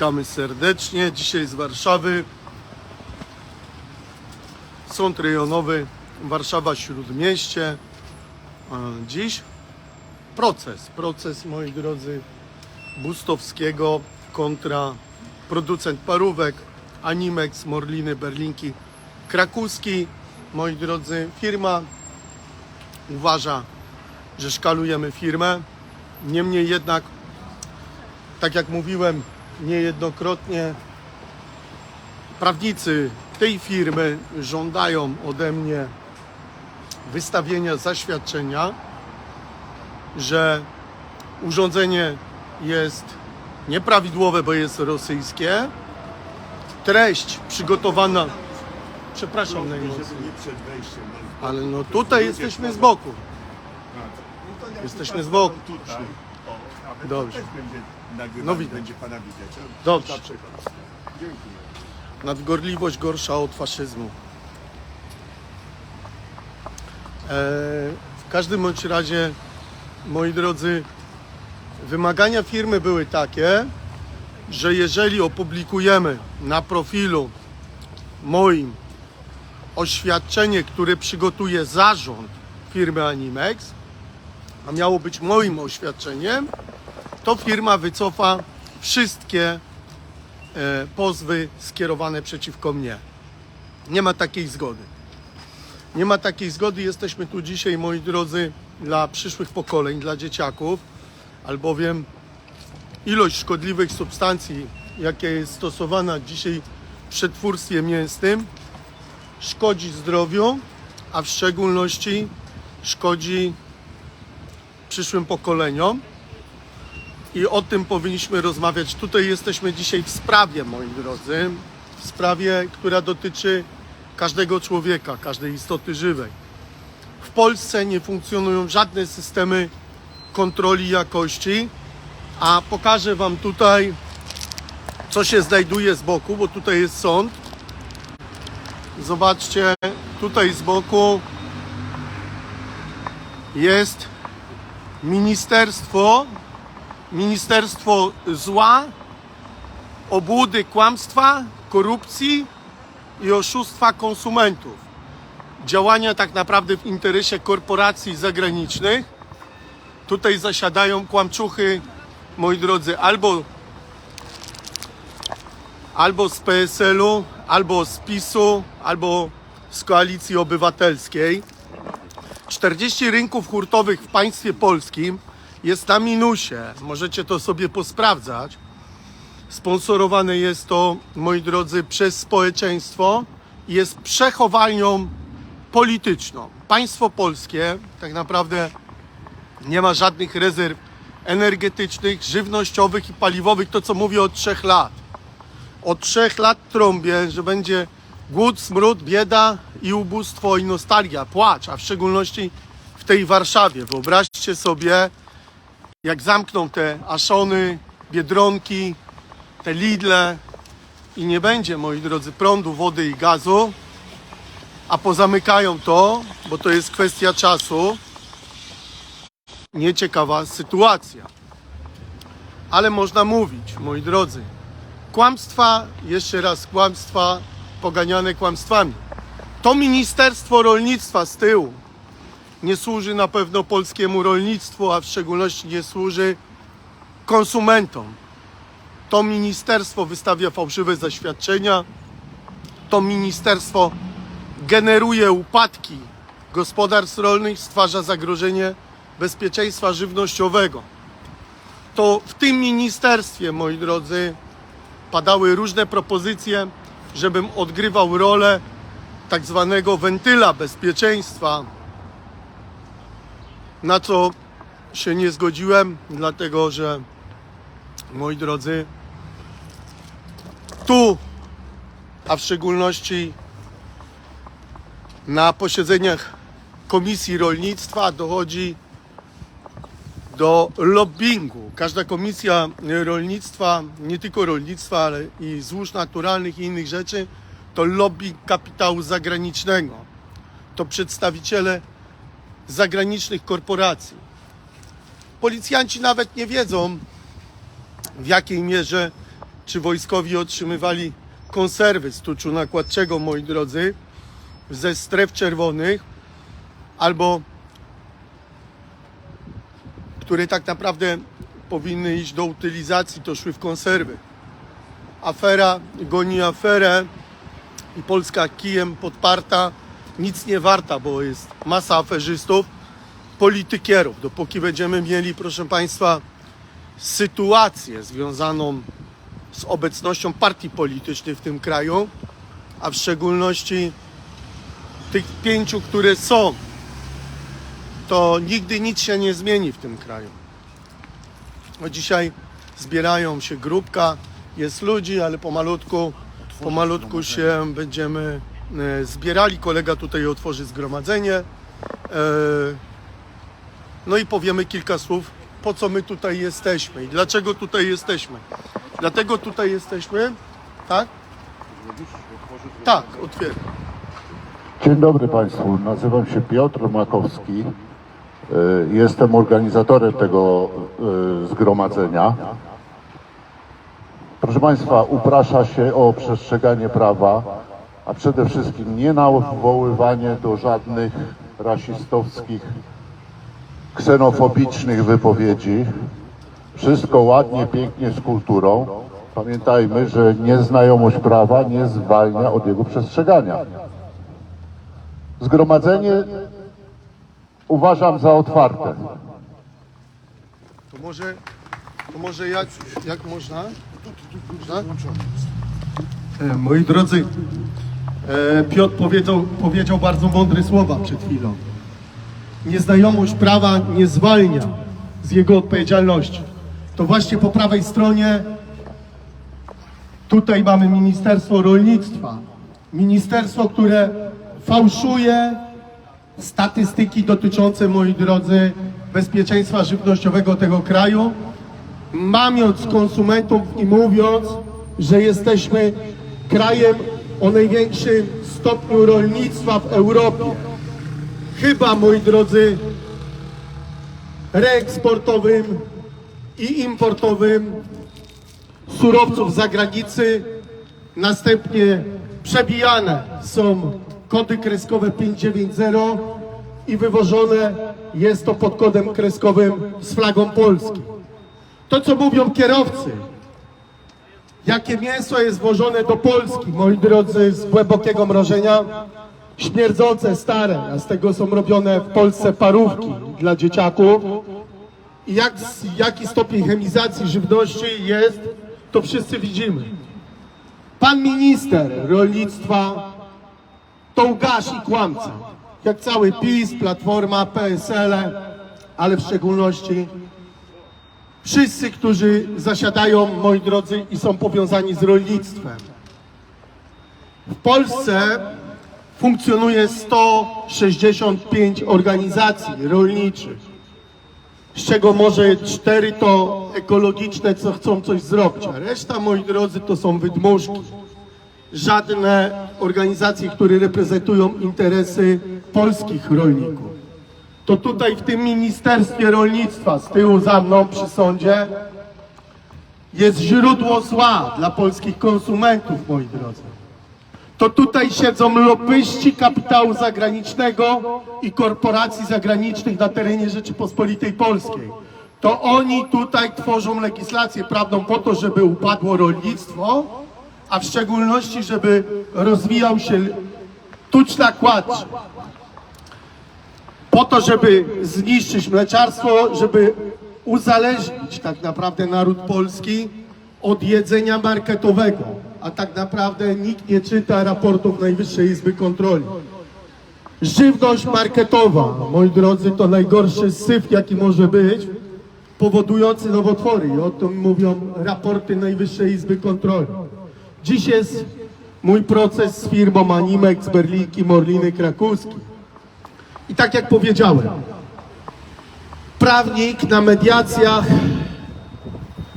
Witamy serdecznie. Dzisiaj z Warszawy. Sąd rejonowy Warszawa Śródmieście. Dziś proces. Proces, moi drodzy, Bustowskiego kontra producent parówek Animex, Morliny, Berlinki, Krakuski. Moi drodzy, firma uważa, że szkalujemy firmę. Niemniej jednak, tak jak mówiłem niejednokrotnie, prawnicy tej firmy żądają ode mnie wystawienia zaświadczenia, że urządzenie jest nieprawidłowe, bo jest rosyjskie. Treść przygotowana. Przepraszam najmocniej. Ale no tutaj jesteśmy z boku. Jak Jesteśmy z boku. Dobrze. Też będzie nagrywane, No widać. będzie pana widać. O, Dobrze. przykład. Dziękuję. Nadgorliwość gorsza od faszyzmu. E, w każdym bądź razie, moi drodzy, wymagania firmy były takie, że jeżeli opublikujemy na profilu moim oświadczenie, które przygotuje zarząd firmy Animex, a miało być moim oświadczeniem, to firma wycofa wszystkie e, pozwy skierowane przeciwko mnie. Nie ma takiej zgody. Nie ma takiej zgody. Jesteśmy tu dzisiaj, moi drodzy, dla przyszłych pokoleń, dla dzieciaków, albowiem ilość szkodliwych substancji, jakie jest stosowana dzisiaj w przetwórstwie mięsnym, szkodzi zdrowiu, a w szczególności szkodzi przyszłym pokoleniom. I o tym powinniśmy rozmawiać. Tutaj jesteśmy dzisiaj w sprawie, moi drodzy, w sprawie, która dotyczy każdego człowieka, każdej istoty żywej. W Polsce nie funkcjonują żadne systemy kontroli jakości, a pokażę Wam tutaj, co się znajduje z boku, bo tutaj jest sąd. Zobaczcie, tutaj z boku jest ministerstwo Ministerstwo zła, obłudy, kłamstwa, korupcji i oszustwa konsumentów. Działania tak naprawdę w interesie korporacji zagranicznych. Tutaj zasiadają kłamczuchy, moi drodzy, albo, albo z PSL-u, albo z PiS-u, albo z Koalicji Obywatelskiej. 40 rynków hurtowych w państwie polskim jest na minusie. Możecie to sobie posprawdzać. Sponsorowane jest to, moi drodzy, przez społeczeństwo jest przechowalnią polityczną. Państwo polskie tak naprawdę nie ma żadnych rezerw energetycznych, żywnościowych i paliwowych. To, co mówię od trzech lat. Od trzech lat trąbię, że będzie głód, smród, bieda i ubóstwo i nostalgia, płacz, a w szczególności w tej Warszawie. Wyobraźcie sobie, jak zamkną te Aszony, Biedronki, te Lidle i nie będzie, moi drodzy, prądu, wody i gazu, a pozamykają to, bo to jest kwestia czasu, nieciekawa sytuacja. Ale można mówić, moi drodzy, kłamstwa, jeszcze raz kłamstwa, poganiane kłamstwami. To Ministerstwo Rolnictwa z tyłu nie służy na pewno polskiemu rolnictwu, a w szczególności nie służy konsumentom. To ministerstwo wystawia fałszywe zaświadczenia. To ministerstwo generuje upadki gospodarstw rolnych, stwarza zagrożenie bezpieczeństwa żywnościowego. To w tym ministerstwie, moi drodzy, padały różne propozycje, żebym odgrywał rolę tak zwanego wentyla bezpieczeństwa, na co się nie zgodziłem, dlatego że, moi drodzy, tu, a w szczególności na posiedzeniach Komisji Rolnictwa dochodzi do lobbingu. Każda komisja rolnictwa, nie tylko rolnictwa, ale i złóż naturalnych i innych rzeczy, to lobbying kapitału zagranicznego. To przedstawiciele zagranicznych korporacji. Policjanci nawet nie wiedzą, w jakiej mierze czy wojskowi otrzymywali konserwy z tuczu nakładczego, moi drodzy, ze stref czerwonych, albo które tak naprawdę powinny iść do utylizacji, to szły w konserwy. Afera goni aferę i Polska kijem podparta, nic nie warta, bo jest masa aferzystów, politykierów. Dopóki będziemy mieli, proszę Państwa, sytuację związaną z obecnością partii politycznych w tym kraju, a w szczególności tych pięciu, które są, to nigdy nic się nie zmieni w tym kraju. No dzisiaj zbierają się grupka, jest ludzi, ale pomalutku, pomalutku się będziemy zbierali. Kolega tutaj otworzy zgromadzenie. E, no i powiemy kilka słów, po co my tutaj jesteśmy i dlaczego tutaj jesteśmy. Dlatego tutaj jesteśmy, tak? Tak, otwieram. Dzień dobry Państwu, nazywam się Piotr Makowski. Y, Jestem organizatorem tego zgromadzenia. Proszę Państwa, uprasza się o przestrzeganie prawa, a przede wszystkim nie nawoływanie do żadnych rasistowskich, ksenofobicznych wypowiedzi. Wszystko ładnie, pięknie z kulturą. Pamiętajmy, że nieznajomość prawa nie zwalnia od jego przestrzegania. Zgromadzenie uważam za otwarte. To może, to może jak, jak można? Można? E, Moi drodzy, Piotr powiedział, powiedział bardzo mądre słowa przed chwilą. Nieznajomość prawa nie zwalnia z jego odpowiedzialności. To właśnie po prawej stronie tutaj mamy Ministerstwo Rolnictwa. Ministerstwo, które fałszuje statystyki dotyczące, moi drodzy, bezpieczeństwa żywnościowego tego kraju, mamiąc konsumentów i mówiąc, że jesteśmy krajem o największym stopniu rolnictwa w Europie. Chyba, moi drodzy, reeksportowym i importowym surowców z zagranicy. Następnie przebijane są kody kreskowe 590 i wywożone jest to pod kodem kreskowym z flagą Polski. To, co mówią kierowcy, jakie mięso jest wożone do Polski, moi drodzy, z głębokiego mrożenia, śmierdzące, stare, a z tego są robione w Polsce parówki dla dzieciaków. I jak, jaki stopień chemizacji żywności jest, to wszyscy widzimy. Pan minister rolnictwa to łgarz i kłamca. Jak cały PiS, Platforma, PSL, ale w szczególności wszyscy, którzy zasiadają, moi drodzy, i są powiązani z rolnictwem. W Polsce funkcjonuje 165 organizacji rolniczych, z czego może cztery to ekologiczne, co chcą coś zrobić, a reszta, moi drodzy, to są wydmuszki żadne organizacje, które reprezentują interesy polskich rolników. To tutaj w tym Ministerstwie Rolnictwa, z tyłu za mną przy sądzie, jest źródło zła dla polskich konsumentów, moi drodzy. To tutaj siedzą lobbyści kapitału zagranicznego i korporacji zagranicznych na terenie Rzeczypospolitej Polskiej. To oni tutaj tworzą legislację prawną po to, żeby upadło rolnictwo, a w szczególności, żeby rozwijał się tucz nakładczy. Po to, żeby zniszczyć mleczarstwo, żeby uzależnić tak naprawdę naród polski od jedzenia marketowego. A tak naprawdę nikt nie czyta raportów Najwyższej Izby Kontroli. Żywność marketowa, moi drodzy, to najgorszy syf, jaki może być, powodujący nowotwory. I o tym mówią raporty Najwyższej Izby Kontroli. Dziś jest mój proces z firmą Animex Berlinki Morliny Krakowski. I tak jak powiedziałem, prawnik na mediacjach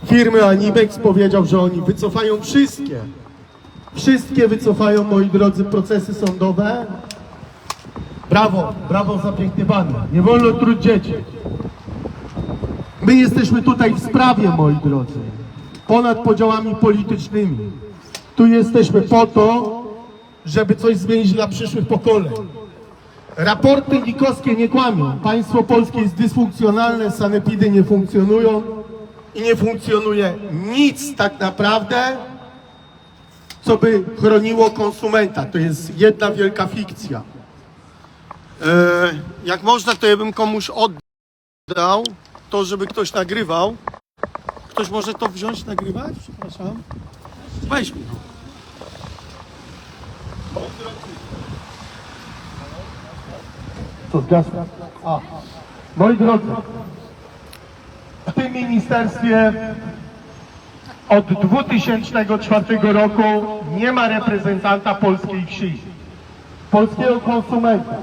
firmy Animex powiedział, że oni wycofają wszystkie, wszystkie wycofają, moi drodzy, procesy sądowe. Brawo, brawo za piękny banner. Nie wolno truć dzieci. My jesteśmy tutaj w sprawie, moi drodzy. ponad podziałami politycznymi. Tu jesteśmy po to, żeby coś zmienić dla przyszłych pokoleń. Raporty nikowskie nie kłamią. Państwo polskie jest dysfunkcjonalne, sanepidy nie funkcjonują i nie funkcjonuje nic tak naprawdę, co by chroniło konsumenta. To jest jedna wielka fikcja. E, jak można, to ja bym komuś oddał to, żeby ktoś nagrywał. Ktoś może to wziąć, nagrywać? Przepraszam. Weź. Co zgasło? A. Moi drodzy, w tym ministerstwie od 2004 roku nie ma reprezentanta polskiej wsi, polskiego konsumenta.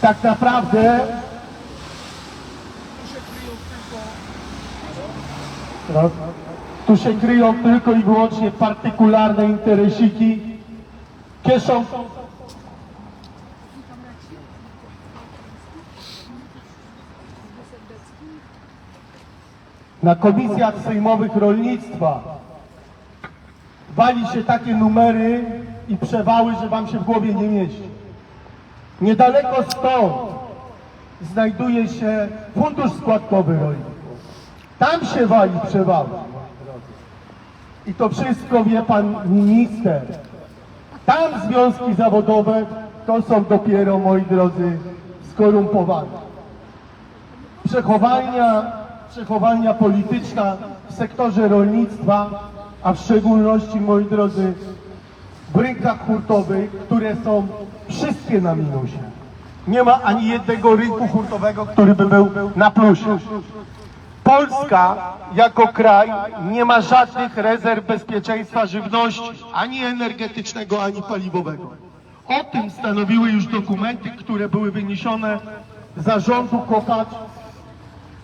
Tak naprawdę Raz. tu się kryją tylko i wyłącznie partykularne interesiki, kieszą na komisjach sejmowych rolnictwa wali się takie numery i przewały, że wam się w głowie nie mieści. Niedaleko stąd znajduje się fundusz składkowy rolników. Tam się wali przewały. I to wszystko wie pan minister. Tam związki zawodowe to są dopiero, moi drodzy, skorumpowane przechowalnia, przechowalnia polityczna w sektorze rolnictwa, a w szczególności, moi drodzy, w rynkach hurtowych, które są wszystkie na minusie. Nie ma ani jednego rynku hurtowego, który by był na plusie. Polska jako kraj nie ma żadnych rezerw bezpieczeństwa żywności, ani energetycznego, ani paliwowego. O tym stanowiły już dokumenty, które były wyniesione zarządu Kopacz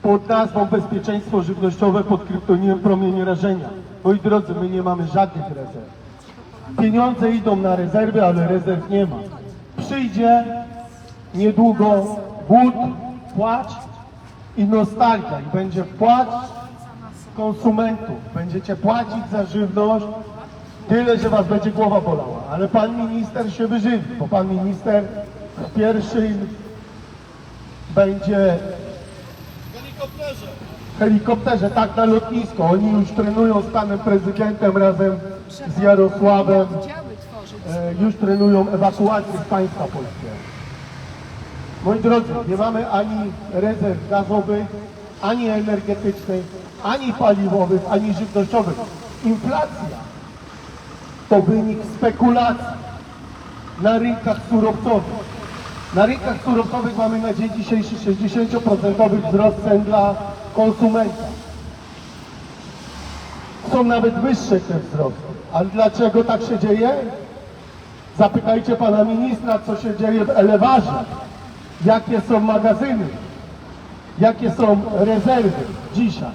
pod nazwą bezpieczeństwo żywnościowe pod kryptonimem promienie rażenia. Moi drodzy, my nie mamy żadnych rezerw. Pieniądze idą na rezerwy, ale rezerw nie ma. Przyjdzie niedługo głód, płacz i nostalgia i będzie płacz konsumentów. Będziecie płacić za żywność tyle, że was będzie głowa bolała. Ale pan minister się wyżywi, bo pan minister w pierwszym będzie helikopterze, tak na lotnisko. Oni już trenują z panem prezydentem razem z Jarosławem. E, już trenują ewakuację z państwa polskiego. Moi drodzy, nie mamy ani rezerw gazowych, ani energetycznych, ani paliwowych, ani żywnościowych. Inflacja to wynik spekulacji na rynkach surowcowych. Na rynkach surowcowych mamy na dzień dzisiejszy 60% wzrost cen dla konsumenta. Są nawet wyższe te wzrosty. Ale dlaczego tak się dzieje? Zapytajcie pana ministra, co się dzieje w elewarze. Jakie są magazyny? Jakie są rezerwy dzisiaj?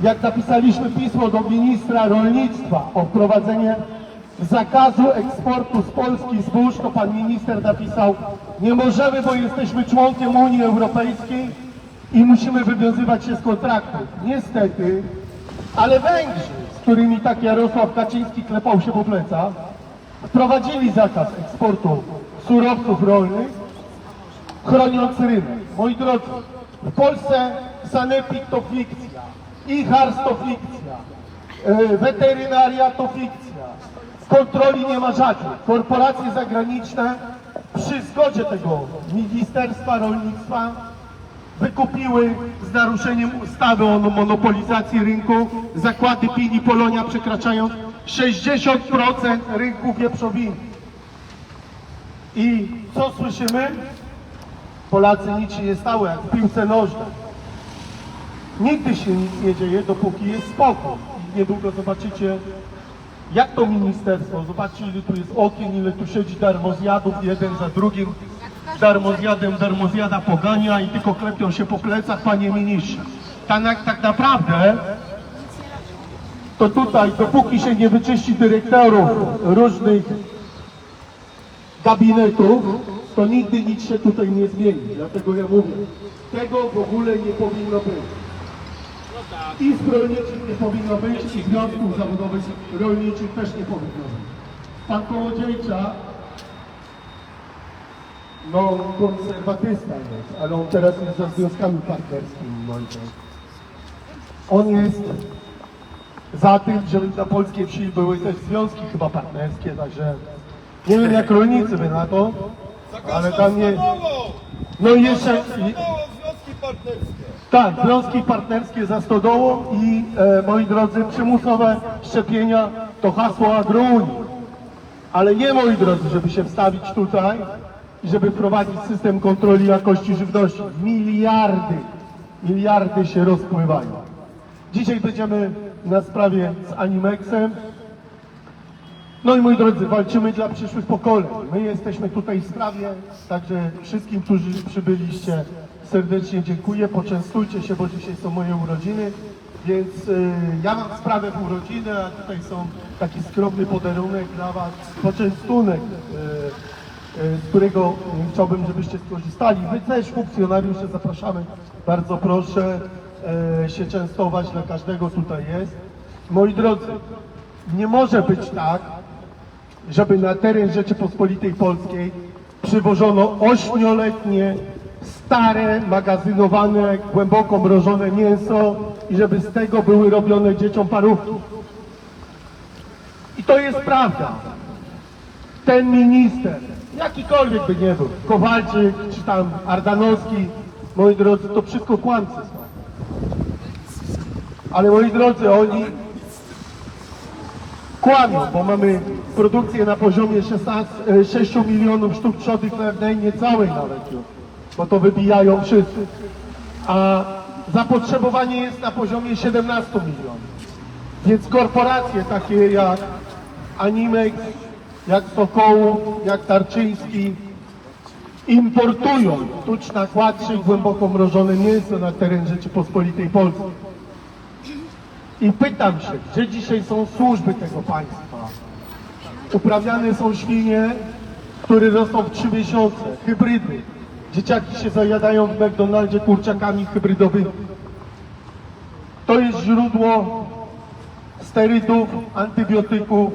Jak napisaliśmy pismo do ministra rolnictwa o wprowadzenie zakazu eksportu z Polski zbóż, to pan minister napisał, nie możemy, bo jesteśmy członkiem Unii Europejskiej i musimy wywiązywać się z kontraktów. Niestety, ale Węgrzy, z którymi tak Jarosław Kaczyński klepał się po plecach, wprowadzili zakaz eksportu surowców rolnych, chroniąc rynek. Moi drodzy, w Polsce sanepid to fikcja, IHARS to fikcja, e, weterynaria to fikcja, kontroli nie ma żadnych. Korporacje zagraniczne przy zgodzie tego Ministerstwa Rolnictwa wykupiły z naruszeniem ustawy o monopolizacji rynku zakłady Pini Polonia przekraczając 60% rynku wieprzowiny. I co słyszymy? Polacy nic się nie stało, jak w piłce nożnej. Nigdy się nic nie dzieje, dopóki jest spokój. I niedługo zobaczycie, jak to ministerstwo, zobaczcie ile tu jest okien, ile tu siedzi darmozjadów, jeden za drugim. Darmozjadem darmozjada pogania i tylko klepią się po plecach, panie ministrze. Tak, tak naprawdę to tutaj, dopóki się nie wyczyści dyrektorów różnych gabinetów, to nigdy nic się tutaj nie zmieni. Dlatego ja mówię, tego w ogóle nie powinno być. Izb rolniczych nie powinno być i związków zawodowych rolniczych też nie powinno być. Pan Kołodziejcza, no konserwatysta jest, ale on teraz jest za związkami partnerskimi, moim. On jest za tym, żeby na polskiej wsi były też związki chyba partnerskie, także nie wiem jak rolnicy by na to, ale tam nie... No i jeszcze... Tak, związki partnerskie za stodołą i e, moi drodzy, przymusowe szczepienia to hasło agrounii. Ale nie moi drodzy, żeby się wstawić tutaj i żeby wprowadzić system kontroli jakości żywności. Miliardy, miliardy się rozpływają. Dzisiaj będziemy na sprawie z Animexem. No i moi drodzy, walczymy dla przyszłych pokoleń. My jesteśmy tutaj w sprawie, także wszystkim, którzy przybyliście, serdecznie dziękuję. Poczęstujcie się, bo dzisiaj są moje urodziny. Więc y, ja mam sprawę w urodziny, a tutaj są taki skromny podarunek dla Was, poczęstunek, y, z którego y, chciałbym, żebyście skorzystali. Wy też, funkcjonariusze, zapraszamy. Bardzo proszę y, się częstować, dla każdego tutaj jest. Moi drodzy, nie może być tak, żeby na teren Rzeczypospolitej Polskiej przywożono ośmioletnie, stare, magazynowane, głęboko mrożone mięso i żeby z tego były robione dzieciom parówki. I to jest prawda. Ten minister, jakikolwiek by nie był, Kowalczyk czy tam Ardanowski, moi drodzy, to wszystko kłamcy są. Ale moi drodzy, oni kłamią, bo mamy produkcję na poziomie 16, e, 6 milionów sztuk trzody chlewnej, niecałej nawet już, bo to wybijają wszyscy. A zapotrzebowanie jest na poziomie 17 milionów. Więc korporacje takie jak Animex, jak Sokołów, jak Tarczyński importują tucz nakładczy głęboko mrożone mięso na teren Rzeczypospolitej Polskiej. I pytam się, gdzie dzisiaj są służby tego państwa? Uprawiane są świnie, które rosną w trzy miesiące, hybrydy. Dzieciaki się zajadają w McDonaldzie kurczakami hybrydowymi. To jest źródło sterydów, antybiotyków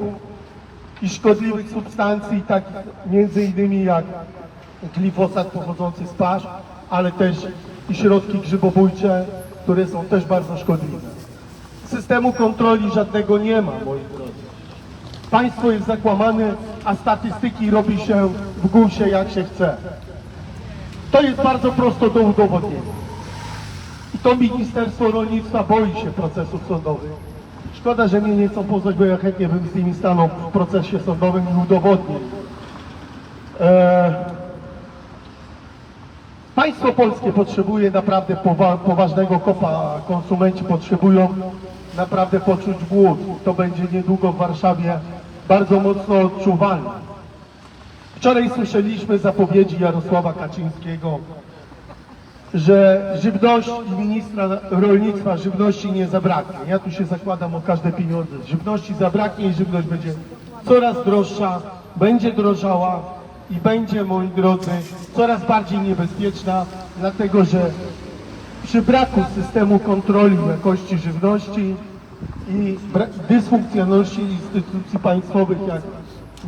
i szkodliwych substancji, takich między innymi jak glifosat pochodzący z pasz, ale też i środki grzybobójcze, które są też bardzo szkodliwe. Systemu kontroli żadnego nie ma, moi drodzy. Państwo jest zakłamane, a statystyki robi się w GUS-ie jak się chce. To jest bardzo prosto do udowodnienia. I to Ministerstwo Rolnictwa boi się procesów sądowych. Szkoda, że mnie nie chcą poznać, bo ja chętnie bym z nimi stanął w procesie sądowym i udowodnił. Eee, Państwo polskie potrzebuje naprawdę powa poważnego kopa. Konsumenci potrzebują naprawdę poczuć głód. To będzie niedługo w Warszawie bardzo mocno odczuwalne. Wczoraj słyszeliśmy zapowiedzi Jarosława Kaczyńskiego, że żywności ministra rolnictwa żywności nie zabraknie. Ja tu się zakładam o każde pieniądze. Żywności zabraknie i żywność będzie coraz droższa, będzie drożała i będzie, moi drodzy, coraz bardziej niebezpieczna, dlatego że przy braku systemu kontroli jakości żywności i dysfunkcjonalności instytucji państwowych, jak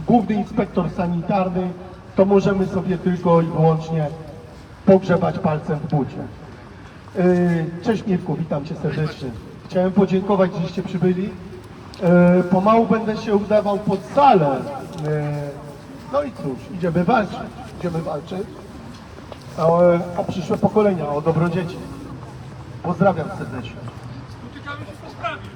Główny Inspektor Sanitarny, to możemy sobie tylko i wyłącznie pogrzebać palcem w bucie. Yy, Cześć Mirku, witam Cię serdecznie. Chciałem podziękować, żeście przybyli. Yy, Pomału będę się udawał pod salę. Yy, No i cóż, idziemy walczyć. Idziemy walczyć o, o przyszłe pokolenia, o dobro dzieci. Pozdrawiam serdecznie.